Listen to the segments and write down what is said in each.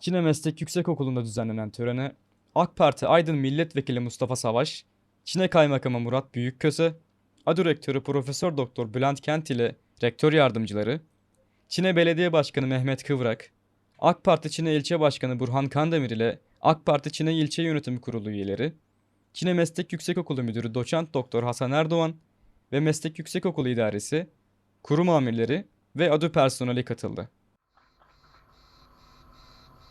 Çin'e Meslek Yüksekokulu'nda düzenlenen törene AK Parti Aydın Milletvekili Mustafa Savaş, Çin'e Kaymakamı Murat Büyükköse, ADU Rektörü Profesör Doktor Bülent Kent ile rektör yardımcıları, Çin'e Belediye Başkanı Mehmet Kıvrak, AK Parti Çin'e İlçe Başkanı Burhan Kandemir ile AK Parti Çin'e İlçe Yönetimi Kurulu üyeleri, Çin'e Meslek Yüksekokulu Müdürü Doçent Doktor Hasan Erdoğan ve Meslek Yüksekokulu İdaresi, kurum amirleri ve ADU personeli katıldı.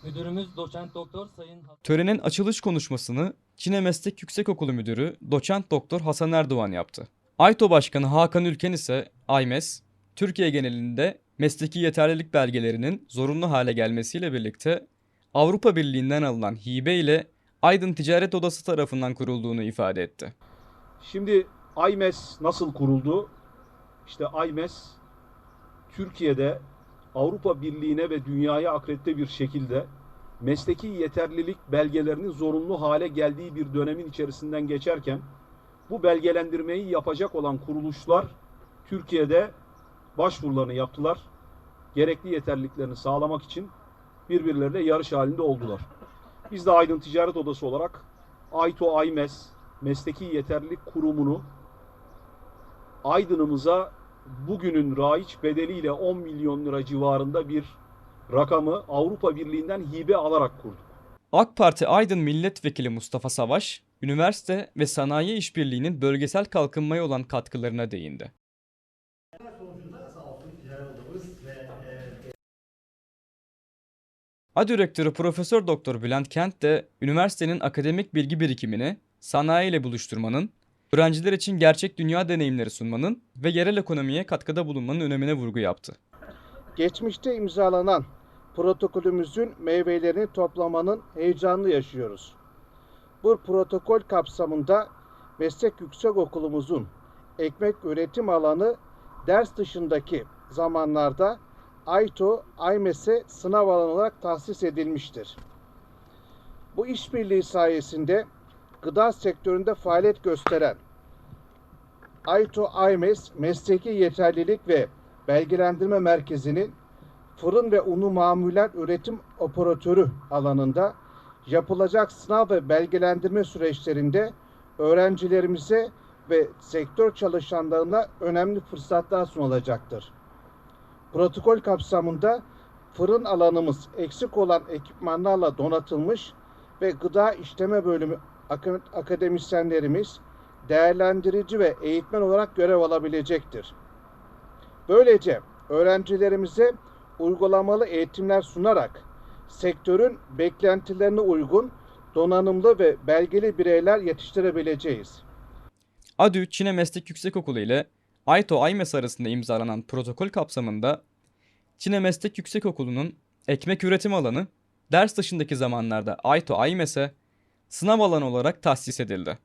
Müdürümüz doçent doktor Sayın Törenin açılış konuşmasını Çin'e Meslek Yüksekokulu Müdürü Doçent Doktor Hasan Erdoğan yaptı. AYTO Başkanı Hakan Ülken ise AYMES, Türkiye genelinde mesleki yeterlilik belgelerinin zorunlu hale gelmesiyle birlikte Avrupa Birliği'nden alınan hibe ile Aydın Ticaret Odası tarafından kurulduğunu ifade etti. Şimdi IMES nasıl kuruldu? İşte IMES Türkiye'de Avrupa Birliği'ne ve dünyaya akredite bir şekilde mesleki yeterlilik belgelerinin zorunlu hale geldiği bir dönemin içerisinden geçerken bu belgelendirmeyi yapacak olan kuruluşlar Türkiye'de başvurularını yaptılar. Gerekli yeterliliklerini sağlamak için birbirleriyle yarış halinde oldular. Biz de Aydın Ticaret Odası olarak AYTO IMES Mesleki Yeterlilik Kurumu'nu Aydın'ımıza bugünün raiç bedeliyle 10 milyon lira civarında bir rakamı Avrupa Birliği'nden hibe alarak kurduk. AK Parti Aydın Milletvekili Mustafa Savaş, üniversite ve sanayi işbirliğinin bölgesel kalkınmaya olan katkılarına değindi. ADÜ Rektörü Profesör Doktor Bülent Kent de üniversitenin akademik bilgi birikimini sanayi ile buluşturmanın, öğrenciler için gerçek dünya deneyimleri sunmanın ve yerel ekonomiye katkıda bulunmanın önemine vurgu yaptı. Geçmişte imzalanan protokolümüzün meyvelerini toplamanın heyecanını yaşıyoruz. Bu protokol kapsamında meslek yüksekokulumuzun ekmek üretim alanı ders dışındaki zamanlarda AYTO, AYMES'e sınav alanı olarak tahsis edilmiştir. Bu işbirliği sayesinde gıda sektöründe faaliyet gösteren AYTO, AYMES Mesleki Yeterlilik ve Belgelendirme Merkezi'nin fırın ve unu mamuller üretim operatörü alanında yapılacak sınav ve belgelendirme süreçlerinde öğrencilerimize ve sektör çalışanlarına önemli fırsatlar sunulacaktır. Protokol kapsamında fırın alanımız eksik olan ekipmanlarla donatılmış ve gıda işleme bölümü akademisyenlerimiz değerlendirici ve eğitmen olarak görev alabilecektir. Böylece öğrencilerimize uygulamalı eğitimler sunarak sektörün beklentilerine uygun donanımlı ve belgeli bireyler yetiştirebileceğiz. ADÜ Çin'e Meslek Yüksekokulu ile AYTO AYMES arasında imzalanan protokol kapsamında Çin'e Meslek Yüksekokulu'nun ekmek üretim alanı ders dışındaki zamanlarda AYTO AYMES'e sınav alanı olarak tahsis edildi.